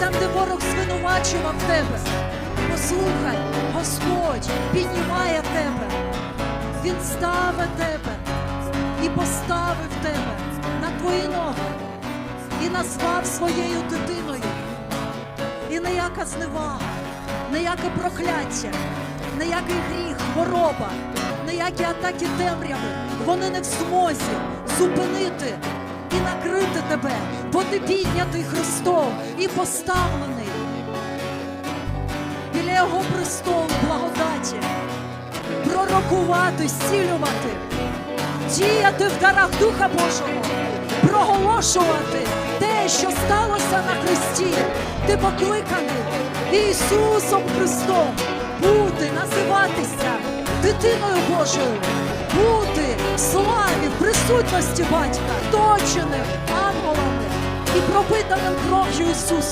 там, де ворог звинувачував тебе. Послухай, Господь піднімає тебе. Він ставить тебе і поставив тебе на твої ноги і назвав своєю дитиною. І ніяка зневага, ніяке прокляття, ніякий гріх, хвороба, ніякі атаки темряви, вони не в змозі зупинити тебе, бо ти піднятий Христом і поставлений біля його престолу благодаті, пророкувати, зцілювати, діяти в дарах Духа Божого, проголошувати те, що сталося на Христі. Ти покликаний Ісусом Христом бути, називатися дитиною Божою, бути в славі, в присутності батька, точеним пропитаним кров'ю Ісуса.